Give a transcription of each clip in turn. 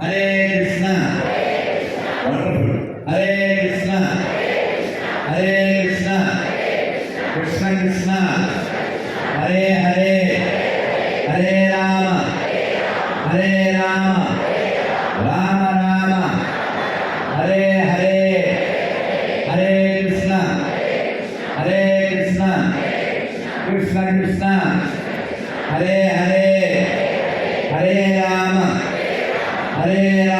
અને Maré.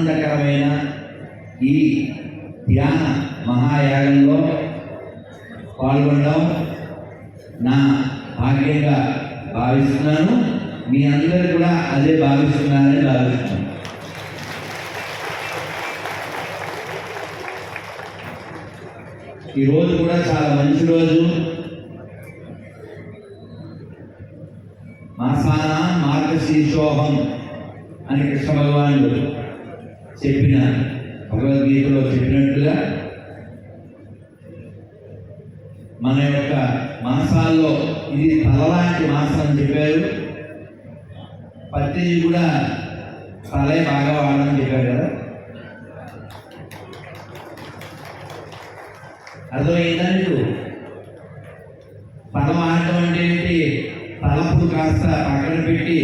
ఆనందకరమైన ఈ ధ్యాన మహాయాగంలో పాల్గొనడం నా భాగ్యంగా భావిస్తున్నాను. మీ అందరూ కూడా అదే భావిస్తున్నారని భావిస్తున్నాను. ఈ రోజు కూడా చాలా మంచి రోజు. మాసాన మార్గశీర్షోహం అని కృష్ణ భగవానుడు చెప్పిన భగవద్గీతలో చెప్పినట్టుగా మన యొక్క మాసాల్లో ఇది తలలాంటి మాసం అని చెప్పారు. పత్తి కూడా తలే బాగా వాడని చెప్పారు కదా. అర్థమైందా నీకు? తల ఆడటం అంటే ఏంటి? తలపు కాస్త పక్కన పెట్టి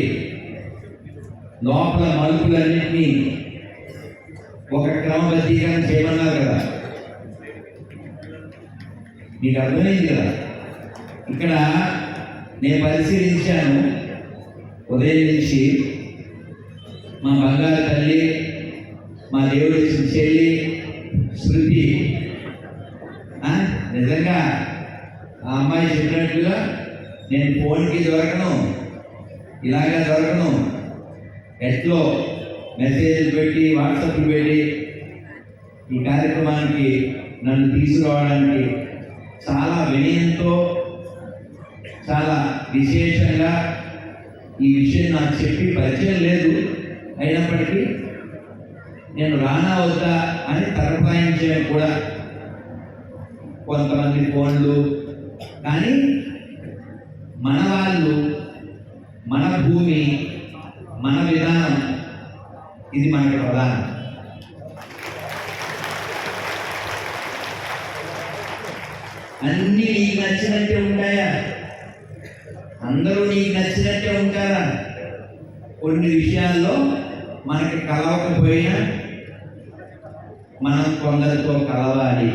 లోపల మలుపులన్నింటినీ ఒక క్రమబద్ధీకరణ చేయమన్నారు కదా. మీకు అర్థమైంది కదా? ఇక్కడ నేను పరిశీలించాను. ఉదయం నుంచి మా బంగారు తల్లి మా దేవుడు చెల్లి శృతి నిజంగా ఆ అమ్మాయి చెప్పినట్లుగా నేను ఫోన్కి దొరకను. ఇలాగా దొరకను. ఎట్లో మెసేజ్లు పెట్టి వాట్సాప్లు పెట్టి ఈ కార్యక్రమానికి నన్ను తీసుకురావడానికి చాలా వినయంతో చాలా విశేషంగా ఈ విషయం నాకు చెప్పి పరిచయం లేదు. అయినప్పటికీ నేను రానా వద్దా అని తరపాయించాను కూడా. కొంతమంది ఫోన్లు. కానీ మన వాళ్ళు మన భూమి మన విధానం ఇది మనకి ప్రధానం. అన్నీ నీకు నచ్చినట్టే ఉంటాయా? అందరూ నీకు నచ్చినట్టే ఉంటారా? కొన్ని విషయాల్లో మనకి కలవకపోయినా మనం కొందరితో కలవాలి.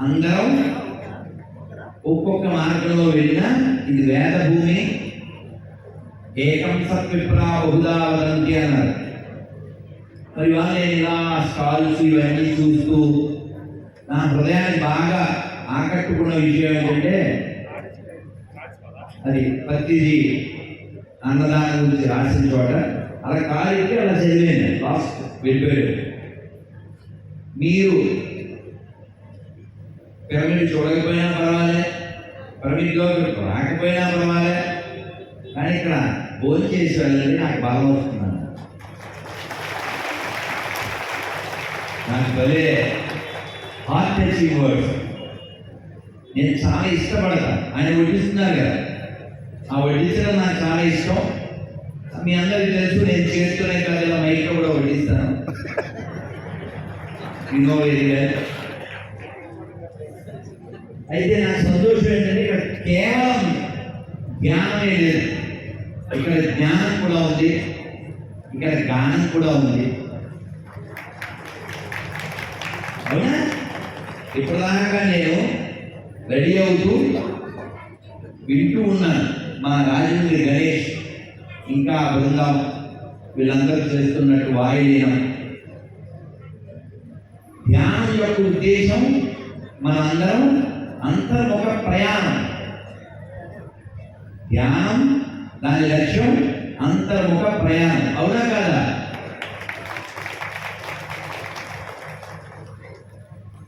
అందరం ఒక్కొక్క మార్గంలో వెళ్ళినా ఇది వేద భూమి ఏకం సత్విప్రా బహుదా వదంతి అన్నారు మరి వాళ్ళు ఇలా స్టాల్స్ ఇవన్నీ చూస్తూ నా హృదయాన్ని బాగా ఆకట్టుకున్న విషయం ఏంటంటే అది ప్రతిదీ అన్నదానం గురించి రాసిన చోట అలా కాలికి అలా చదివాను లాస్ట్ వెళ్ళిపోయాడు మీరు పిరమిడ్ చూడకపోయినా పర్వాలే పిరమిడ్లో రాకపోయినా పర్వాలే కానీ ఇక్కడ భోజనం చేసి వెళ్ళండి నాకు బాగా వస్తున్నాను నాకు భలే హార్ట్ టచింగ్ వర్డ్స్ నేను చాలా ఇష్టపడతా. ఆయన వడ్డిస్తున్నారు కదా? ఆ వడ్డించడం నాకు చాలా ఇష్టం. మీ అందరికీ తెలుసు నేను చేస్తున్నాయి కాదు మైక్ కూడా వడ్డిస్తాను You అయితే నా సంతోషం ఏంటంటే ఇక్కడ కేవలం జ్ఞానమే లేదు. ఇక్కడ జ్ఞానం కూడా ఉంది. ఇక్కడ గానం కూడా ఉంది. అవునా? ఇప్పటిదాకా నేను రెడీ అవుతూ వింటూ ఉన్నాను. మా రాజమండ్రి గణేష్ ఇంకా బృందం వీళ్ళందరూ చేస్తున్నట్టు వాయులీనం ధ్యానం యొక్క ఉద్దేశం మనందరం అంతర్ముఖ ప్రయాణం. ధ్యానం దాని లక్ష్యం అంతర్ముఖ ప్రయాణం. అవునా కాదా?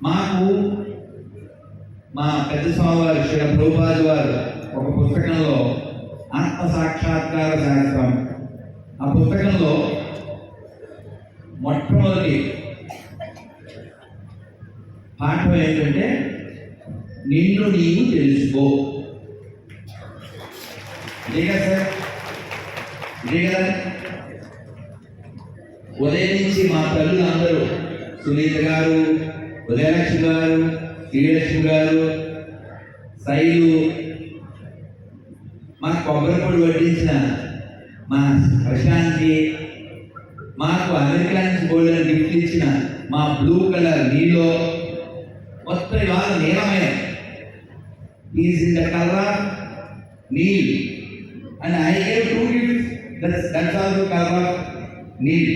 మాకు మా పెద్ద స్వామి వారు శ్రీ ప్రభుపాది వారు ఒక పుస్తకంలో ఆత్మ సాక్షాత్కార శాస్త్రం. ఆ పుస్తకంలో మొట్టమొదటి పాఠం ఏంటంటే నిన్ను నీవు తెలుసుకో. ఇదే కదా సార్ ఇదే కదా ఉదయం నుంచి మా తల్లులు అందరూ సునీత గారు ఉదయలక్ష్మి గారు శ్రీలక్ష్మి గారు శైలు మా కొబ్బరిపొడి వడ్డించిన మా ప్రశాంతి మాకు అమెరికా నుంచి బోల్డెన్ గిఫ్ట్ ఇచ్చిన మా బ్లూ కలర్ నీలో మొత్తం ఇవాళ నీలమయం ఈజ్ ఇన్ ద కలర్ నీళ్ళు and I gave two gifts that's that's also colour of Nile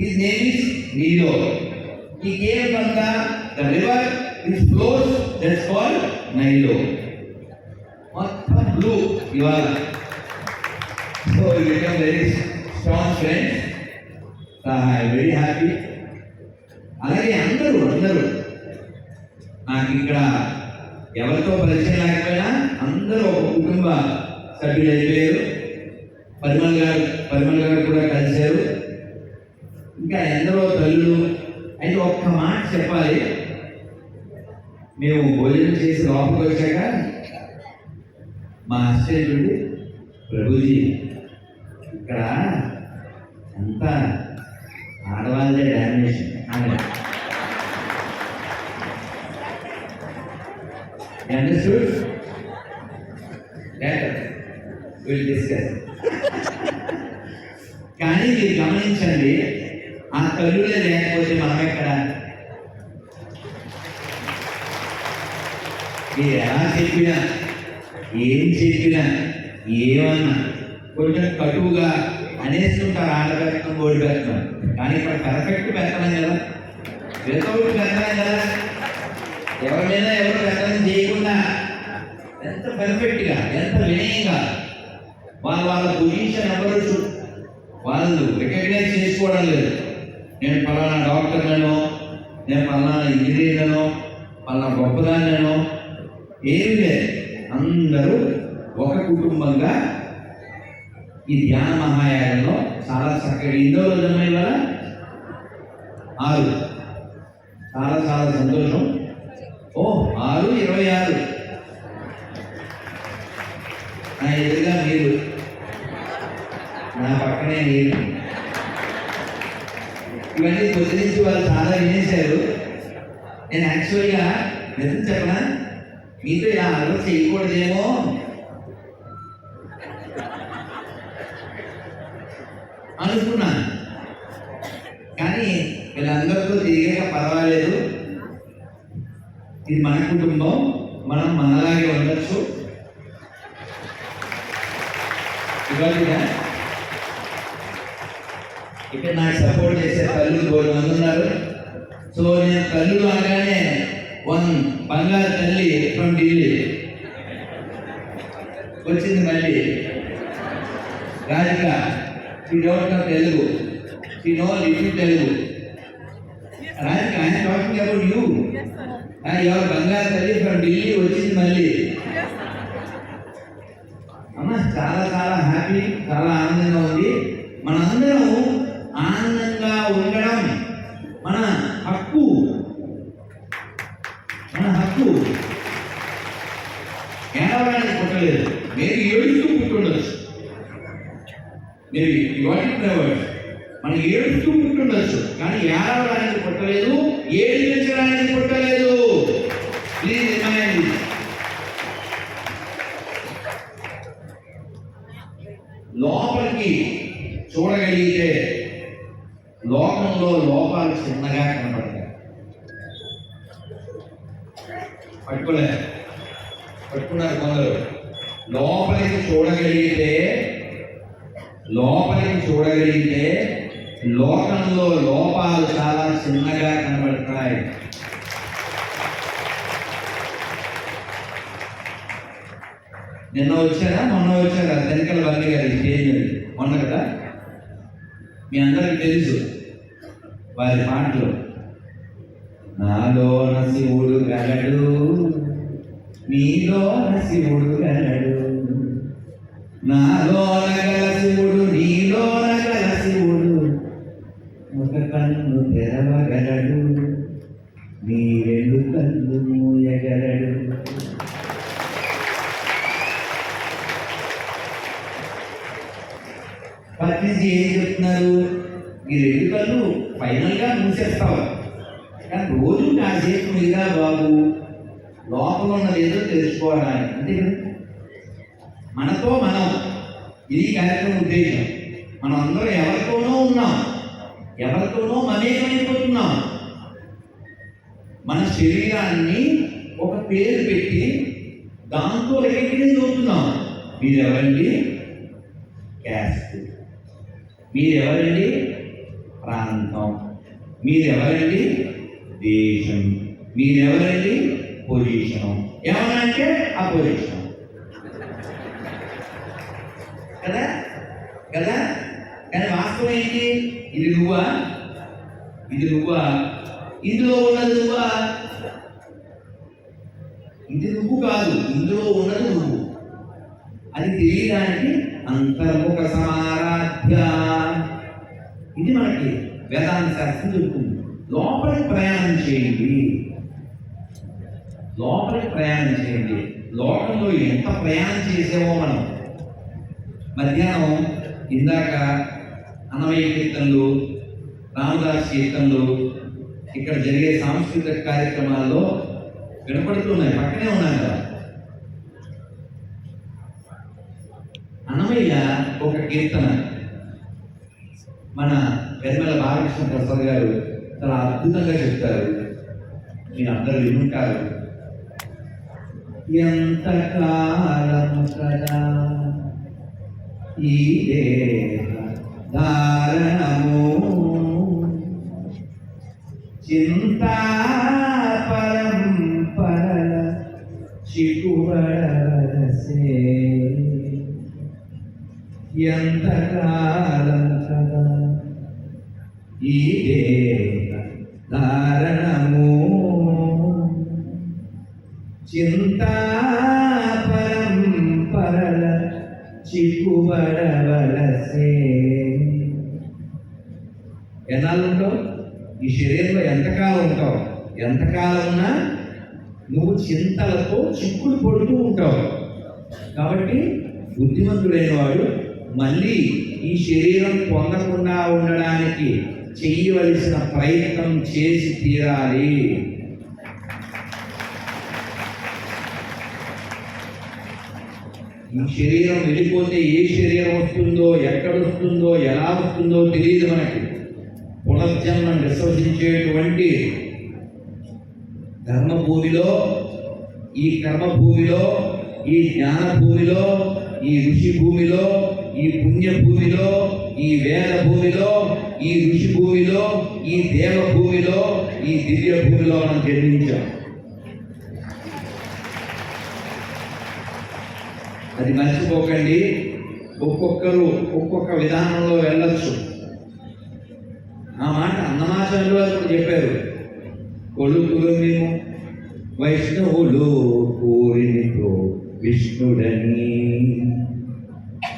his name is నీలో he gave from the the river which flows that's called నైలో మొత్తం blue ఇవాళ so you become very strong friends I very happy అలాగే అందరూ అందరూ. నాకు ఇక్కడ ఎవరితో పరిచయం లేకపోయినా అందరూ ఒక కుటుంబ సభ్యులు అయిపోయారు పరిమల్ గారు పరిమల్ గారు కూడా కలిశారు. ఇంకా ఎందరో తల్లులు అయితే ఒక్క మాట చెప్పాలి. మేము భోజనం చేసి లోపలికి వచ్చాక మా ఆశ్చర్యుడు ప్రభుజీ ఇక్కడ అంతా ఆడవాళ్ళే డామినేషన్. అన్నాడు అండర్స్టూడ్ విల్ డిస్కస్ కానీ మీరు గమనించండి ఆ తల్లులే లేకపోతే మనం ఎక్కడ? మీరు ఎలా చెప్పినా ఏం చెప్పినా ఏమన్నా కొంచెం కటువుగా అనేస్తుంటారు ఆడబెట్టడం ఓడి పెట్టడం కానీ ఇక్కడ పర్ఫెక్ట్ పెట్టడం కదా వితౌట్ పెట్టడం కదా ఎవరి మీద ఎవరు పెట్టడం చేయకుండా ఎంత పర్ఫెక్ట్గా ఎంత వినయంగా వాళ్ళ వాళ్ళ పొజిషన్ ఎవరు వాళ్ళు రికగ్నైజ్ చేసుకోవడం లేదు. నేను పలానా డాక్టర్లను నేను పలానా ఇంజనీర్లను పలానా గొప్పదాన్నను ఏమి లేదు. అందరూ ఒక కుటుంబంగా ఈ ధ్యాన మహాయాగంలో చాలా చక్కగా ఎన్నో రోజులమైన వల్ల ఆరు. చాలా చాలా సంతోషం. ఓ ఆరు ఇరవై ఆరు. నా ఎదురుగా మీరు. నా పక్కనే మీరు ఇవన్నీ పొద్దు నుంచి వాళ్ళు చాలా వినేశారు. నేను యాక్చువల్గా నిజం చెప్పనా? మీతో ఇలా అలవాటు చేయకూడదేమో. అనుకున్నాను కానీ వీళ్ళందరితో తిరిగాక పర్వాలేదు. ఇది మన కుటుంబం మనం మనలాగే ఉండొచ్చు. ఇవాళ నాకు సపోర్ట్ చేసే తల్లులు మూడు మంది ఉన్నారు. సో నేను తల్లులు అనగానే వన్ బంగారు తల్లి ఫ్రమ్ ఢిల్లీ. వచ్చింది మళ్ళీ. రాధిక ఈ డోంట్ నో తెలుగు. ఈ నో లిటిల్ తెలుగు. రాధిక ఆయన టాకింగ్ అబౌట్ యూ ఎవరు బంగారు తల్లి ఫ్రమ్ ఢిల్లీ వచ్చింది మళ్ళీ. అమ్మ చాలా చాలా హ్యాపీ చాలా ఆనందంగా ఉంది. మనందరం ఆనందంగా ఉండడం మన హక్కు. మన హక్కు. ఏడవడానికి పుట్టలేదు. మీరు ఏడుస్తూ పుట్టుండొచ్చు? మీరు ఇవాటి మనం ఏడుస్తూ పుట్టుండొచ్చు? కానీ ఏడవడానికి పుట్టలేదు ఏడిపించడానికి పుట్టలేదు. ప్లీజ్ రిమైండ్ చూడగలిగితే లోకంలో లోపాలు చిన్నగా కనపడతాయి. పట్టుకునే పట్టుకున్నారు కొందరు. లోపలికి చూడగలిగితే లోపలికి చూడగలిగితే లోకంలో లోపాలు చాలా చిన్నగా కనబడతాయి. నిన్న వచ్చారా? మొన్న వచ్చారా? వెనకల బల్లి గారి స్టేజ్ మొన్న కదా? మీ అందరికి తెలుసు. వారి మాటలు. నాలోన శివుడు గలడు నీలోన శివుడు గలడు నాలోన గల శివుడు నీలోన గల శివుడు ఒక కన్ను తెరవగలడు. నీ రెండు కన్ను మూయగలడు. పత్రిజీ ఏం చెప్తున్నారు ఈ రెండు కళ్ళు ఫైనల్గా మూసేస్తావు. కానీ రోజు కాసేపు మీరా బాబు లోపల ఉన్నదేదో ఏదో అంతే కదా మనతో మనం ఇది కార్యక్రమం ఉద్దేశం మనం అందరం ఎవరితోనో ఉన్నాం. ఎవరితోనో మమేకమైపోతున్నాం. మన శరీరాన్ని ఒక పేరు పెట్టి దాంతో రికగ్నైజ్ అవుతున్నాం మీరెవరండి? క్యాస్ట్. మీరెవరండి? ప్రాంతం మీరెవరండి? దేశం. మీరెవరండి? పొజిషన్. ఏమనంటే ఆ పొజిషన్. కదా? కదా? కానీ వాస్తవం ఏంటి? ఇది నువ్వా? ఇది నువ్వా? ఇందులో ఉన్నది నువ్వా? ఇది నువ్వు కాదు. ఇందులో ఉన్నది నువ్వు. అది తెలియడానికి అంతర్ముఖ సమారాధ్య ఇది మనకి వేదాంత శాస్త్రం చెప్తుంది లోపలికి ప్రయాణం చేయండి. లోపలికి ప్రయాణం చేయండి. లోకంలో ఎంత ప్రయాణం చేసేవో మనం. మధ్యాహ్నం ఇందాక అన్నమయ్య కీర్తనలు రామదాస్ కీర్తనలు ఇక్కడ జరిగే సాంస్కృతిక కార్యక్రమాల్లో వినపడుతున్నాయి పక్కనే ఉన్నాను కదా. అన్నమయ్య ఒక కీర్తన మన వెన్నెల బాలకృష్ణ ప్రసాద్ గారు చాలా అద్భుతంగా చెప్తారు మీరు అందరూ వినుంటారు. ఎంత కాలము కదా ఈ దేహ ధారణము చింతా పరంపరల చిక్కుబడవలసే ఎంతకాలం కదా ఈ దేహ ధారణము చింతా పరంపరల చిక్కుబడవలసే. ఎన్నాళ్ళు ఉంటావు ఈ శరీరంలో ఎంతకాలం ఉంటావు? ఎంతకాలం ఉన్నా నువ్వు చింతలతో చిక్కులు పడుతూ ఉంటావు. కాబట్టి బుద్ధిమంతుడైన వాడు మళ్ళీ ఈ శరీరం పొందకుండా ఉండడానికి చేయవలసిన ప్రయత్నం చేసి తీరాలి. ఈ శరీరం వెళ్ళిపోతే ఏ శరీరం వస్తుందో ఎక్కడ వస్తుందో ఎలా వస్తుందో తెలియదు మనకి. పునర్జన్మం విశ్వసించేటువంటి ధర్మభూమిలో ఈ కర్మభూమిలో ఈ జ్ఞాన భూమిలో ఈ ఋషి భూమిలో ఈ పుణ్య భూమిలో ఈ వేద భూమిలో ఈ ఋషి భూమిలో ఈ దేవ భూమిలో ఈ దివ్య భూమిలో మనం జన్మించాం. అది మర్చిపోకండి. ఒక్కొక్కరు ఒక్కొక్క విధానంలో వెళ్ళొచ్చు. ఆ మాట అన్నమాచార్యులు వారు చెప్పారు. కొలుకులు మేము వైష్ణవులు కోరినితో విష్ణుడని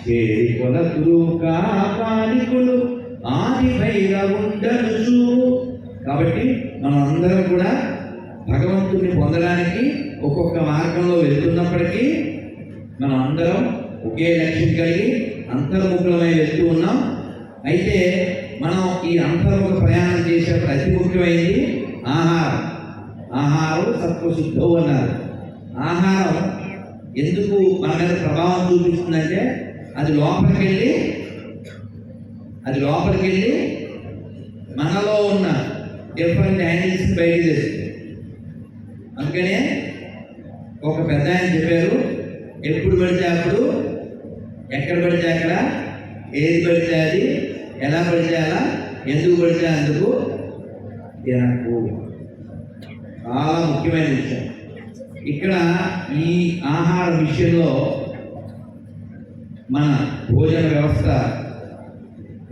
చేరి కొలకులు కాపాలికులు ఆది భైరవుండనుచు. కాబట్టి మనం అందరం కూడా భగవంతుని పొందడానికి ఒక్కొక్క మార్గంలో వెళ్తున్నప్పటికీ మనం అందరం ఒకే లక్ష్యం కలిగి అంతర్ముఖులమై వెళ్తూ ఉన్నాం. అయితే మనం ఈ అంతర్ముఖ ప్రయాణం చేసే అతి ముఖ్యమైనది ఆహారం. ఆహారం సత్వశుద్ధం అన్నారు. ఆహారం ఎందుకు మన మీద ప్రభావం చూపిస్తుందంటే అది లోపలికి వెళ్ళి అది లోపలికి వెళ్ళి మనలో ఉన్న డిఫరెంట్ యాంగిల్స్ బయట తెస్తుంది. అందుకనే ఒక పెద్ద ఆయన చెప్పారు ఎప్పుడు పడితే అప్పుడు ఎక్కడ పడితే అక్కడ ఏది పడితే అది ఎలా పడితే అలా ఎందుకు పడితే అందుకు తినకు. చాలా ముఖ్యమైన విషయం. ఇక్కడ ఈ ఆహార విషయంలో మన భోజన వ్యవస్థ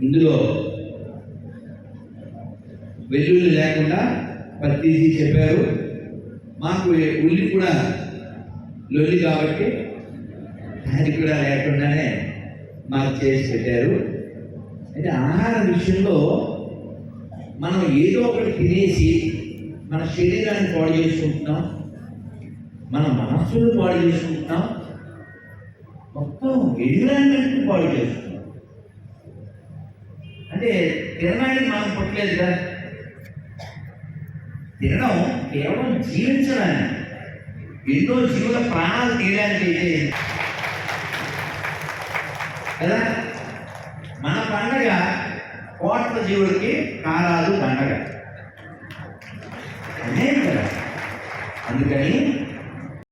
ఇందులో వెల్లుల్లి లేకుండా ప్రతిదీ చెప్పారు. మాకు ఉల్లి కూడా లొల్లి కాబట్టి అది కూడా లేకుండానే మాకు చేసి పెట్టారు. అయితే ఆహార విషయంలో మనం ఏదో ఒకటి తినేసి మన శరీరాన్ని పాడు చేసుకుంటున్నాం. మన మనస్సును పాడు చేసుకుంటున్నాం. మొత్తం ఎన్విరాన్మెంట్ని పాడు చేస్తున్నాం. అంటే తినడానికి మనం పుట్టలేదు కదా. తినడం కేవలం జీవించడానికి ఎన్నో జీవుల ప్రాణాలు తీయడానికి అయితే కదా. మన పండగ కోట్ల జీవులకి కాలాలు పండగ. అదే కదా. అందుకని